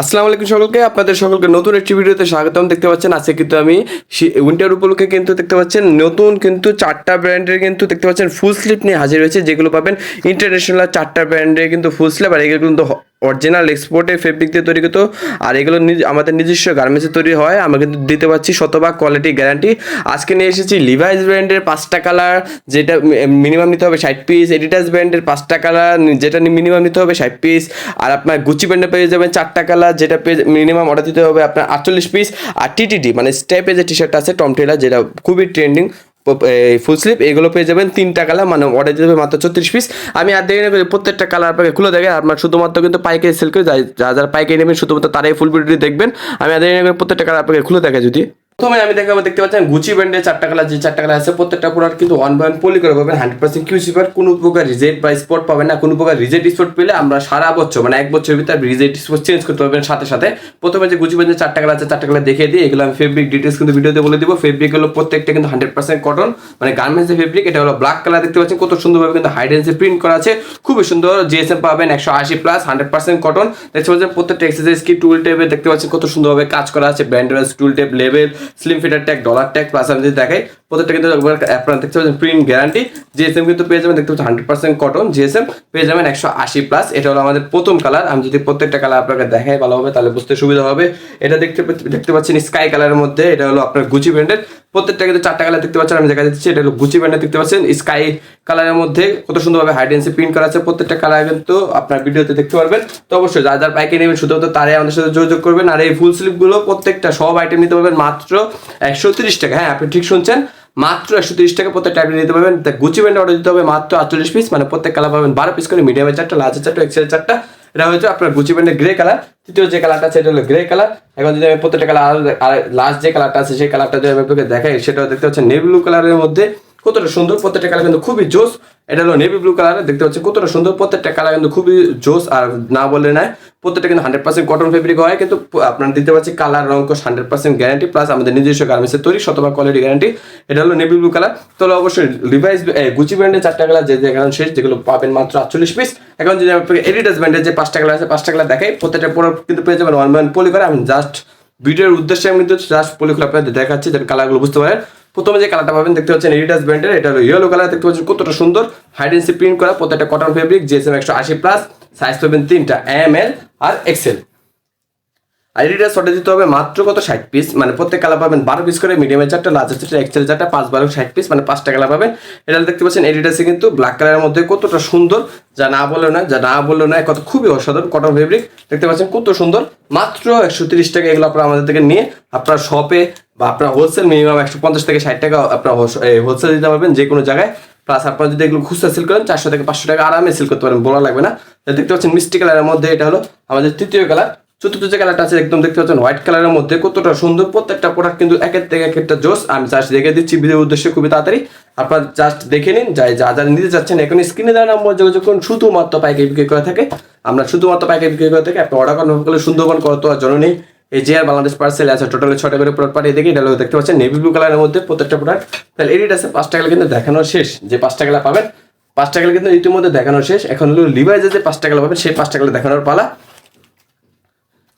আসসালামু আলাইকুম সকলকে, আপনাদের সকলকে নতুন একটি ভিডিওতে স্বাগতম। দেখতে পাচ্ছেন, আজকে কিন্তু আমি উইন্টার উপলক্ষে কিন্তু দেখতে পাচ্ছেন, নতুন কিন্তু চারটা ব্র্যান্ডের কিন্তু দেখতে পাচ্ছেন ফুল স্লিপ নিয়ে হাজির হয়েছে, যেগুলো পাবেন ইন্টারন্যাশনাল চারটা ব্র্যান্ডের কিন্তু ফুল স্লিপ আর এগুলো কিন্তু অরিজিনাল এক্সপোর্টে ফেব্রিক দিয়ে তৈরি করতো আর এগুলো আমাদের নিজস্ব গার্মেন্টসে তৈরি হয়। আমরা কিন্তু দিতে পারছি শতভাগ কোয়ালিটি গ্যারান্টি আজকে নিয়ে এসেছি লিভাইস ব্র্যান্ডের পাঁচটা কালার যেটা মিনিমাম নিতে হবে ষাট পিস এডিটাস ব্র্যান্ডের পাঁচটা কালার যেটা মিনিমাম নিতে হবে ষাট পিস আর আপনার গুচি ব্র্যান্ডে পেয়ে যাবেন চারটা কালার যেটা পেয়ে মিনিমাম অর্ডার দিতে হবে আপনার আটচল্লিশ পিস আর টিটিডি মানে স্টেপে যে টি শার্ট আছে টম টেলার যেটা খুবই ট্রেন্ডিং ফুল স্লিপ এগুলো পেয়ে যাবেন তিনটা কালার মানে অর্ডার দিতে মাত্র চৌত্রিশ পিস আমি আর দেখে নেবেন প্রত্যেকটা কালার আপনাকে খুলে দেখে, আপনার শুধুমাত্র কিন্তু পাইকারি সেল করে যা যারা পাইকারি নেবেন, শুধুমাত্র তারাই ফুল ভিডিওটি দেখবেন। আমি আর দেখে নেবেন প্রত্যেকটা কালার আপনাকে খুলে দেখে যদি প্রথমে আমি দেখাবো, দেখতে পাচ্ছেন? গুচি ব্র্যান্ডের চারটা কালার যে চারটা কালার আছে, প্রত্যেকটা প্রোডাক্ট কিন্তু ওয়ান বাই ওয়ান পলি করে পাবেন হান্ড্রেড পার্সেন্ট কিউসি পার কোনো প্রকার রিজেক্ট বা স্পট পাবেন না, কোনো প্রকার রিজেক্ট স্পট পেলে আমরা সারা বছর মানে এক বছরের ভিতরে রিজেট স্পট চেঞ্জ করতে পারবেন সাথে সাথে। প্রথমে যে গুচি ব্র্যান্ডের চারটা কালার আছে, চারটা কালার দেখিয়ে দিই, এগুলো আমি ফেব্রিক ডিটেলস কিন্তু ভিডিওতে বলে দিব। ফেব্রিক হলো প্রত্যেকটা কিন্তু হান্ড্রেড পার্সেন্ট কটন মানে গার্মেন্টস ফেব্রিক এটা হলো ব্ল্যাক কালার দেখতে পাচ্ছেন? কত সুন্দরভাবে কিন্তু হাইডেন্সে প্রিন্ট করা আছে। খুবই সুন্দর জিএসএম পাবেন একশো আশি প্লাস হান্ড্রেড পার্সেন্ট কটন দেখতে পাচ্ছেন, প্রত্যেকটা এক্সারসাইজ কি টুল টেপে দেখতে পাচ্ছেন কত সুন্দরভাবে কাজ করা আছে। ব্যান্ডারাস tool tape level slim fitter tag dollar tag plus আমি যদি দেখাই। প্রত্যেকটা কিন্তু একবার আপনারা দেখতে পাচ্ছেন প্রিন্ট গ্যারান্টি জিএসএম কিন্তু পেয়ে যাবেন, দেখতে পাচ্ছেন হান্ড্রেড পার্সেন্ট কটন জিএসএম পেয়ে যাবেন একশো আশি প্লাস এটা হলো আমাদের প্রথম কালার আমি যদি প্রত্যেকটা কালার আপনাকে দেখাই ভালো হবে তাহলে বুঝতে সুবিধা হবে। এটা দেখতে দেখতে পাচ্ছেন স্কাই কালারের মধ্যে, এটা হলো আপনার গুচি ব্র্যান্ডের প্রত্যেকটা কিন্তু চারটা কালার দেখতে পাচ্ছেন, আমি দেখা দিচ্ছি, এটা হলো গুচি ব্র্যান্ডের দেখতে পাচ্ছেন। স্কাই কালারের মধ্যে কত সুন্দরভাবে হাইডেন্সি প্রিন্ট করা আছে, প্রত্যেকটা কালার কিন্তু আপনার ভিডিওতে দেখতে পারবেন। তো অবশ্যই যার যার পাইকে নেবেন, শুধুমাত্র তারাই আমাদের সাথে যোগাযোগ করবেন। আর এই ফুল স্লিপগুলো প্রত্যেকটা সব আইটেম নিতে পারবেন, মাত্র একশো তিরিশ টাকা। হ্যাঁ আপনি ঠিক শুনছেন? মাত্র একশো তিরিশ টাকা প্রত্যেক আইটেম নিতে পারবেন। গুচি ব্র্যান্ডে অর্ডার দিতে হবে মাত্র আটচল্লিশ পিস মানে প্রত্যেক কালার পাবেন বারো পিস করে মিডিয়ামের চারটা লার্জের চারটা এক্সেল চারটা। এটা হচ্ছে আপনার গুচি ব্র্যান্ডের গ্রে কালার তৃতীয় যে কালারটা আছে, এটা হলো গ্রে কালার এখন যদি আমি প্রত্যেকটা কালার আর লাস্ট যে কালারটা আছে, সেই কালারটা যদি আমি আপনাকে দেখাই সেটা দেখতে হচ্ছে নেভি ব্লু কালারের মধ্যে কতটা সুন্দর, প্রত্যেকটা কালার কিন্তু খুবই জোস। এটা হলো নেভি ব্লু কালার দেখতে পাচ্ছেন কতটা সুন্দর, প্রত্যেকটা কালার কিন্তু খুবই জোস। আর না বলে নাই, প্রত্যেকটা কিন্তু হান্ড্রেড পার্সেন্ট কটন ফেব্রিক হয়, কিন্তু আপনার দিতে পারছি কালার রঙ হান্ড্রেড পার্সেন্ট গ্যারান্টি প্লাস আমাদের নিজস্ব গার্মেন্টসের তৈরি, শতভাগ কোয়ালিটি গ্যারান্টি এটা হলো নেভি ব্লু কালার তাহলে অবশ্যই রিভাইস গুচি ব্র্যান্ডের চারটা কালার যে দেখানো শেষ, যেগুলো পাবেন মাত্র আটচল্লিশ পিস এখন যদি আপনাকে এডিটাস ব্র্যান্ডের যে পাঁচটা কালার আছে, পাঁচটা কালার দেখাই, প্রত্যেকটা প্রোডাক্ট কিন্তু পেয়ে যাবেন ওয়ান ওয়ান পলি করে। আমি জাস্ট ভিডিওর উদ্দেশ্যে আমি কিন্তু জাস্ট পলি করে আপনাদের দেখাচ্ছি যাতে কালারগুলো বুঝতে পারেন। প্রথমে যে কালারটা পাবেন, দেখতে পাচ্ছেন এডিডাস ব্র্যান্ডের এটা হলো ইয়েলো কালার দেখতে পাচ্ছেন কতটা সুন্দর। হাইডেন্সি প্রিন্ট করা, প্রত্যেকটা কটন ফেব্রিক জিএসএম একশো আশি প্লাস সাইজ পাবেন তিনটা এম এল আর এক্সেল এডিটাস অর্ডার দিতে হবে মাত্র কত? ষাট পিস মানে প্রত্যেক কালার পাবেন বারো পিস করে মিডিয়ামের চারটা লার্জের চারটা এক্সেল চারটা, পাঁচ, বারো, ষাট পিস মানে পাঁচটা কালার পাবেন। এটা দেখতে পাচ্ছেন এডিটাসে কিন্তু ব্ল্যাক কালারের মধ্যে কতটা সুন্দর, যা না বলল না যা না বলল না কত খুবই অসাধারণ কটন ফেব্রিক দেখতে পাচ্ছেন কত সুন্দর, মাত্র একশো তিরিশ টাকা এগুলো আপনারা আমাদের থেকে নিয়ে আপনার শপে বা আপনার হোলসেল মিনিমাম একশো পঞ্চাশ থেকে ষাট টাকা আপনার হোলসেল দিতে পারবেন যে কোনো জায়গায়। প্লাস আপনারা যদি এগুলো খুচরা সেল করেন, চারশো থেকে পাঁচশো টাকা আরামে সেল করতে পারেন বলা লাগবে না। দেখতে পাচ্ছেন মিষ্টি কালারের মধ্যে এটা হলো আমাদের তৃতীয় কালার চতুর্থ যে কালারটা আছে, একদম দেখতে পাচ্ছেন হোয়াইট কালারের মধ্যে কতটা সুন্দর, প্রত্যেকটা প্রোডাক্ট কিন্তু একের থেকে এক একটা জোস আমি জাস্ট দেখে দিচ্ছি ভিডিওর উদ্দেশ্যে খুবই তাড়াতাড়ি। আপনার জাস্ট দেখে নিন, যাই যা যা নিতে চাচ্ছেন, এখন স্ক্রিনে দেওয়া নাম্বার যোগাযোগ করুন, শুধুমাত্র পাইকারি বিক্রি করে থাকে। আমরা শুধুমাত্র পাইকারি বিক্রি করে থাকি, আপনি অর্ডার করার করলে সুন্দরবন কত আর নেই এই যে আর বাংলাদেশ পার্সেল আছে টোটালি ছটা করে প্রোডাক্ট পাঠিয়ে দেখি এটা দেখতে পাচ্ছেন নেভি ব্লু কালারের মধ্যে প্রত্যেকটা প্রোডাক্ট তাহলে এডিট আছে, পাঁচটা কালার কিন্তু দেখানো শেষ। যে পাঁচটা কালার পাবেন, পাঁচটা কালার কিন্তু ইতিমধ্যে দেখানো শেষ। এখন হলো লিভাইজে যে পাঁচটা কালার পাবেন, সেই পাঁচটা কালার দেখানোর পালা।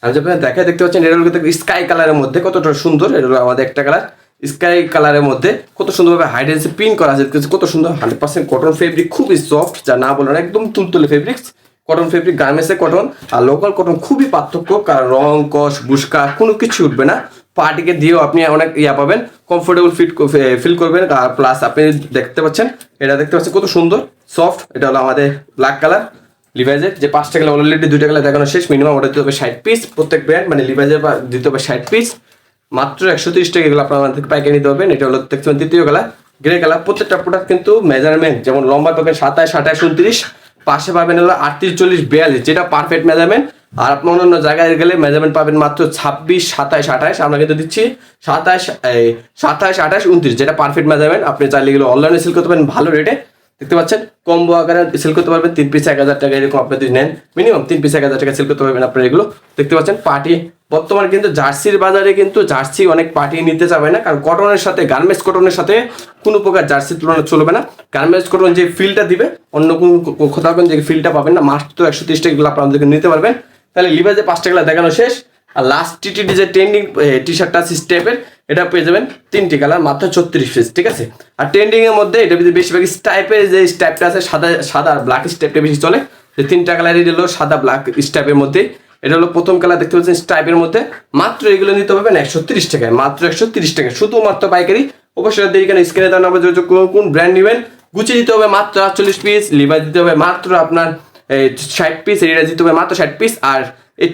আমি যখন দেখা দেখতে পাচ্ছেন, এটা হলো স্কাই কালারের মধ্যে কতটা সুন্দর, এটা হলো আমাদের একটা কালার স্কাই কালারের মধ্যে কত সুন্দরভাবে হাইডেন্সি প্রিন্ট করা আছে কত সুন্দর হান্ড্রেড পার্সেন্ট কটন ফেব্রিক খুবই সফট যা না বলেন একদম তুলতুলে ফেব্রিক্স কটন ফেব্রিক গার্মেন্টসে কটন আর লোকাল কটন খুবই পার্থক্য, কারণ রং কস বুস্কা কোনো কিছু উঠবে না। পার্টিকে দিয়েও আপনি অনেক ইয়া পাবেন কমফোর্টেবল ফিট ফিল করবেন, আর প্লাস আপনি দেখতে পাচ্ছেন, এটা দেখতে পাচ্ছেন কত সুন্দর সফট এটা হলো আমাদের ব্ল্যাক কালার লিভাইজের যে পাঁচটা কালার অলরেডি দুইটা কালার দেখানো শেষ মিনিমাম অর্ডার দিতে হবে ষাট পিস প্রত্যেক ব্র্যান্ড মানে লিভাইজের দিতে হবে ষাট পিস মাত্র একশো তিরিশ টাকা এগুলো আপনার আমাদের পাইকারি নিতে পারবেন। এটা হলো দেখতে পাবেন তৃতীয় কালার গ্রে কালার প্রত্যেকটা প্রোডাক্ট কিন্তু মেজারমেন্ট যেমন লম্বা পাবেন সাতাশ, আঠাশ, উনত্রিশ, পাশে পাবেন হলো আটত্রিশ, চল্লিশ, বিয়াল্লিশ, যেটা পারফেক্ট মেজারমেন্ট আর আপনি অন্য অন্য জায়গায় গেলে মেজারমেন্ট পাবেন মাত্র ছাব্বিশ, সাতাশ, আঠাশ, আমরা কিন্তু দিচ্ছি সাতাশ সাতাশ, আঠাশ, উনত্রিশ, যেটা পারফেক্ট মেজারমেন্ট আপনি চাইলে এগুলো অনলাইনে সেল করতে পারেন, ভালো রেটে দেখতে পাচ্ছেন? কম্বো আকারে সেল করতে পারবেন। তিন পিস এক হাজার টাকা এরকম আপনি যদি নেন মিনিমাম তিন পিস এক হাজার টাকা সেল করতে পারবেন আপনার এগুলো। দেখতে পাচ্ছেন পার্টি বর্তমানে কিন্তু জার্সির বাজারে কিন্তু জার্সি অনেক পার্টি নিতে যাবে না, কারণ কটনের সাথে গার্মেন্টস কটনের সাথে কোনো প্রকার জার্সির তুলনা চলবে না। গার্মেন্টস কটন যে ফিলটা দিবে, অন্য কোনো কোথাও যে ফিলটা পাবেন না। মাস্ট তো একশো তিরিশ টাকা এগুলো আপনাদেরকে নিতে পারবেন। তাহলে লিভাইজের পাঁচটা কালার দেখানো শেষ। আর লাস্ট টিটিডি যে ট্রেন্ডিং টি শার্টটা আছে স্টেপের এটা পেয়ে যাবেন তিনটি কালার, মাত্র ছত্রিশ পিস ঠিক আছে? আর ট্রেন্ডিং এর মধ্যে এটা বেশিরভাগ স্টাইপের যে স্টাইপটা আছে, সাদা সাদা ব্ল্যাক স্টাইপটা বেশি চলে যে তিনটা কালারই হলো সাদা ব্ল্যাক স্টাইপের মধ্যে। এটা হলো প্রথম কালার, দেখতে পাচ্ছেন স্টাইপের মধ্যে। মাত্র এগুলো নিতে পারবেন একশো তিরিশ টাকায়, মাত্র একশো তিরিশ টাকা শুধুমাত্র পাইকারি। অবশ্যই কেন স্ক্রিনে দেওয়া নাম্বার কোন ব্র্যান্ড নেবেন। গুছিয়ে দিতে হবে মাত্র আটচল্লিশ পিস লিভার দিতে হবে মাত্র আপনার ষাট পিস এটা দিতে হবে মাত্র ষাট পিস আর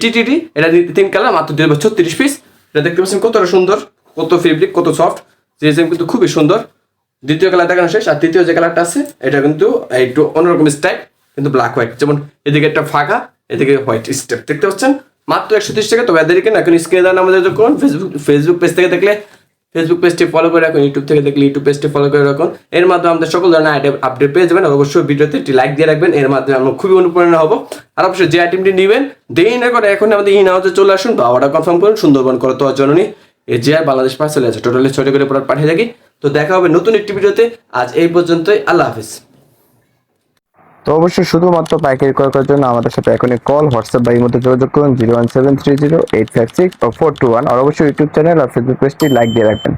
টিটিডি এটা তিন কালার, মাত্র দিতে হবে ছত্রিশ পিস এটা দেখতে পাচ্ছেন কতটা সুন্দর। কত ফেব্রিক কত সফট জিএসএম কিন্তু খুবই সুন্দর। দ্বিতীয় কালার দেখানো শেষ, আর তৃতীয় যে কালারটা আছে, এটা কিন্তু একটু অন্যরকম স্টাইপ কিন্তু ব্ল্যাক হোয়াইট যেমন এদিকে একটা ফাঁকা, এদিকে হোয়াইট স্টেপ দেখতে পাচ্ছেন? মাত্র একশো তিরিশ টাকা তবে এদেরকে না, এখন স্ক্রিনে দেওয়া আমাদের করুন। ফেসবুক ফেসবুক পেজ থেকে দেখলে ফেসবুক পেজটি ফলো করে রাখুন ইউটিউব থেকে দেখলে ইউটিউব পেজটি ফলো করে রাখুন। এর মাধ্যমে আমাদের সকল ধরনের আইটেম আপডেট পেয়ে যাবেন অবশ্যই ভিডিওতে একটি লাইক দিয়ে রাখবেন। এর মাধ্যমে আমরা খুবই অনুপ্রেরণা হব। আর অবশ্যই যে আইটেমটি নেবেন, দেরি না করে এখন আমাদের ইন হাউসে চলে আসুন বা অর্ডার কনফার্ম করুন, সুন্দরবন করে তো জননী। এই বাংলাদেশ পাশে চলে আছে টোটালি ছয়টা করে প্রোডাক্ট পাঠিয়ে থাকি তো দেখা হবে নতুন একটি ভিডিওতে। আজ এই পর্যন্তই। আল্লাহ হাফিজ। তো অবশ্যই শুধুমাত্র পাইকারি ক্রয় করার জন্য আমাদের সাথে এখনই কল হোয়াটসঅ্যাপ বা মধ্যে যোগাযোগ করুন। Zero one seven three zero eight five six four two one আর অবশ্যই ইউটিউব চ্যানেল আর ফেসবুক পেজটি লাইক দিয়ে রাখবেন।